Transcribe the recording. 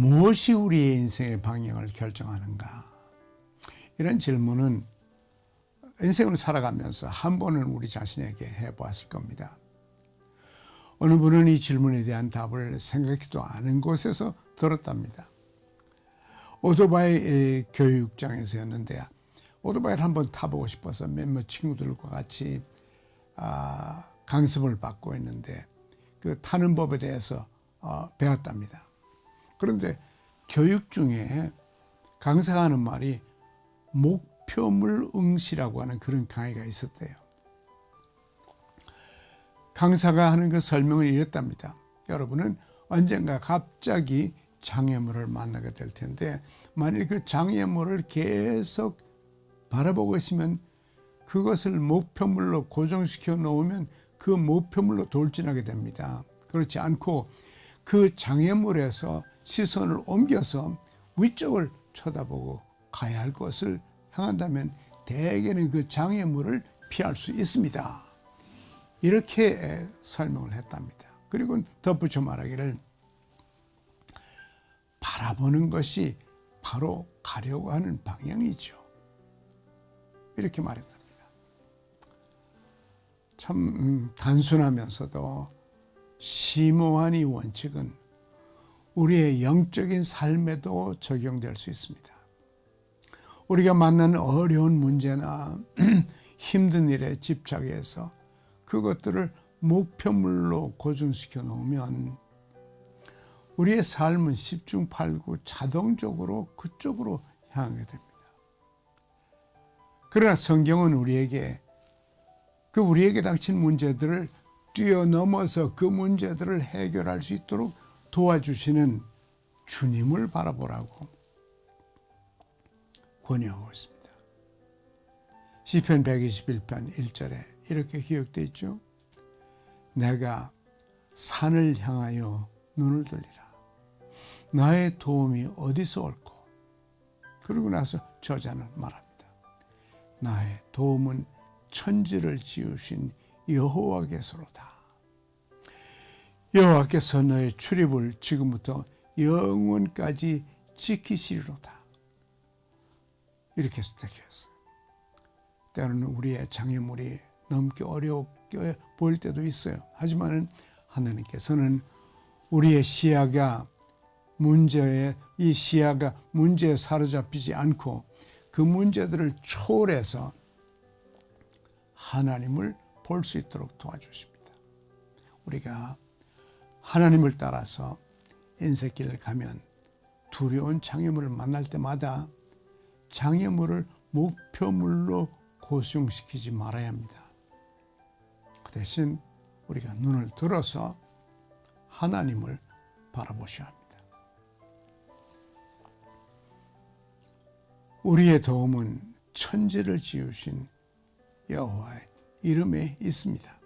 무엇이 우리의 인생의 방향을 결정하는가? 이런 질문은 인생을 살아가면서 한 번은 우리 자신에게 해보았을 겁니다. 어느 분은 이 질문에 대한 답을 생각지도 않은 곳에서 들었답니다. 오토바이 교육장에서였는데 오토바이를 한번 타보고 싶어서 몇몇 친구들과 같이 아, 강습을 받고 있는데 그 타는 법에 대해서 어, 배웠답니다. 그런데 교육 중에 강사가 하는 말이 목표물 응시라고 하는 그런 강의가 있었대요. 강사가 하는 그 설명을 이랬답니다. 여러분은 언젠가 갑자기 장애물을 만나게 될 텐데 만일 그 장애물을 계속 바라보고 있으면 그것을 목표물로 고정시켜 놓으면 그 목표물로 돌진하게 됩니다. 그렇지 않고 그 장애물에서 시선을 옮겨서 위쪽을 쳐다보고 가야 할 것을 향한다면 대개는 그 장애물을 피할 수 있습니다. 이렇게 설명을 했답니다. 그리고 덧붙여 말하기를 바라보는 것이 바로 가려고 하는 방향이죠. 이렇게 말했답니다. 참 음, 단순하면서도 심오한 이 원칙은 우리의 영적인 삶에도 적용될 수 있습니다. 우리가 만나는 어려운 문제나 힘든 일에 집착해서 그것들을 목표물로 고정시켜 놓으면 우리의 삶은 십중팔구 자동적으로 그쪽으로 향하게 됩니다. 그러나 성경은 우리에게 그 우리에게 닥친 문제들을 뛰어넘어서 그 문제들을 해결할 수 있도록 도와주시는 주님을 바라보라고 권유하고 있습니다. 시편 121편 1절에 이렇게 기록되어 있죠. 내가 산을 향하여 눈을 돌리라. 나의 도움이 어디서 올고 그러고 나서 저자는 말합니다. 나의 도움은 천지를 지으신 여호와께서로다. 여호와께서 너의 출입을 지금부터 영원까지 지키시리로다. 이렇게 시작했어요. 때로는 우리의 장애물이 넘기 어렵게 보일 때도 있어요. 하지만 하나님께서는 우리의 시야가 문제에 이 시야가 문제에 사로잡히지 않고 그 문제들을 초월해서 하나님을 볼 수 있도록 도와주십니다. 우리가 하나님을 따라서 인생길을 가면 두려운 장애물을 만날 때마다 장애물을 목표물로 고정시키지 말아야 합니다. 그 대신 우리가 눈을 들어서 하나님을 바라보셔야 합니다. 우리의 도움은 천지를 지으신 여호와의 이름에 있습니다.